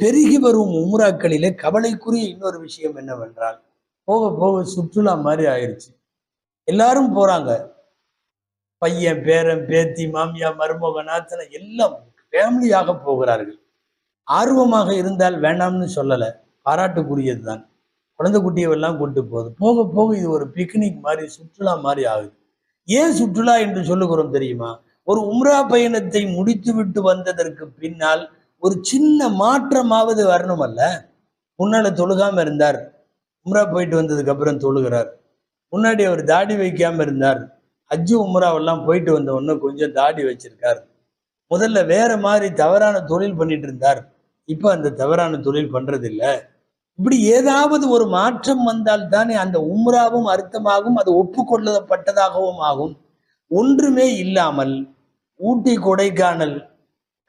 பெருகி வரும் உம்ராக்களிலே கவலைக்குரிய இன்னொரு விஷயம் என்னவென்றால் போக போக சுற்றுலா மாதிரி ஆயிருச்சு. எல்லாரும் போறாங்க. பையன் பேரன் பேத்தி மாமியா மருமக நாத்தனை எல்லாம் ஃபேமிலியாக போகிறார்கள். ஆர்வமாக இருந்தால் வேண்டாம்னு சொல்லலை. பாராட்டுக்குரியது தான். குழந்தை குட்டியவெல்லாம் கூட்டு போகுது. போக போக இது ஒரு பிக்னிக் மாதிரி சுற்றுலா மாதிரி ஆகுது. ஏன் சுற்றுலா என்று சொல்லுகிறோம் தெரியுமா? ஒரு உம்ரா பயணத்தை முடித்து விட்டு வந்ததற்கு பின்னால் ஒரு சின்ன மாற்றமாவது வரணும் அல்ல முன்னால தொழுகாம இருந்தார். உம்ரா போயிட்டு வந்ததுக்கு அப்புறம் தொழுகிறார். முன்னாடி அவர் தாடி வைக்காம இருந்தார். ஹஜ்ஜு உம்ராவெல்லாம் போயிட்டு வந்த உடனே கொஞ்சம் தாடி வச்சிருக்கார். முதல்ல வேற மாதிரி தவறான தொழில் பண்ணிட்டு இருந்தார். இப்போ அந்த தவறான தொழில் பண்றதில்ல. இப்படி ஏதாவது ஒரு மாற்றம் வந்தால் தானே அந்த உம்ராவும் அர்த்தமாகும் அது ஒப்புக்கொள்ளப்பட்டதாகவும் ஆகும். ஒன்றுமே இல்லாமல் ஊட்டி கொடைக்கானல்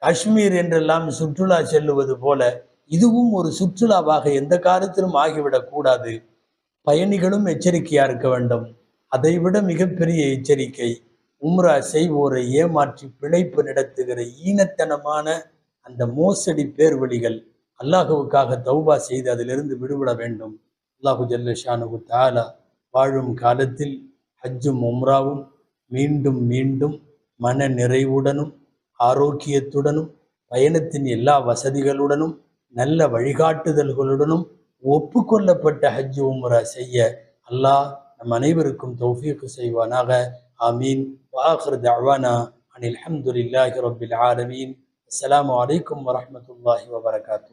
காஷ்மீர் என்றெல்லாம் சுற்றுலா செல்லுவது போல இதுவும் ஒரு சுற்றுலாவாக எந்த காலத்திலும் ஆகிவிடக்கூடாது பயணிகளும் எச்சரிக்கையா இருக்க வேண்டும். அதைவிட மிகப்பெரிய எச்சரிக்கை உம்ரா செய்வோரை ஏமாற்றி பிழைப்பு நடத்துகிற ஈனத்தனமான அந்த மோசடி பேர்வழிகள். அல்லாஹுவுக்காக தௌபா செய்து அதிலிருந்து விடுபட வேண்டும். அல்லாஹு ஜல்லஷானு தாலா வாழும் காலத்தில் ஹஜ்ஜும் உம்ராவும் மீண்டும் மீண்டும் மன நிறைவுடனும் ஆரோக்கியத்துடனும் பயணத்தின் எல்லா வசதிகளுடனும் நல்ல வழிகாட்டுதல்களுடனும் ஒப்புக்கொள்ளப்பட்ட ஹஜ் உம்ரா செய்ய அல்லாஹ் நம் அனைவருக்கும் தௌஃபீக்கு செய்வானாக. ஆமீன். வாஹர் தவானா அனில் அஹமதுல்லாஹி ரபில் ஆலமீன். அஸ்ஸலாமு வலைக்கம் வரஹ்மத்துல்லாஹி வபரகாத்து.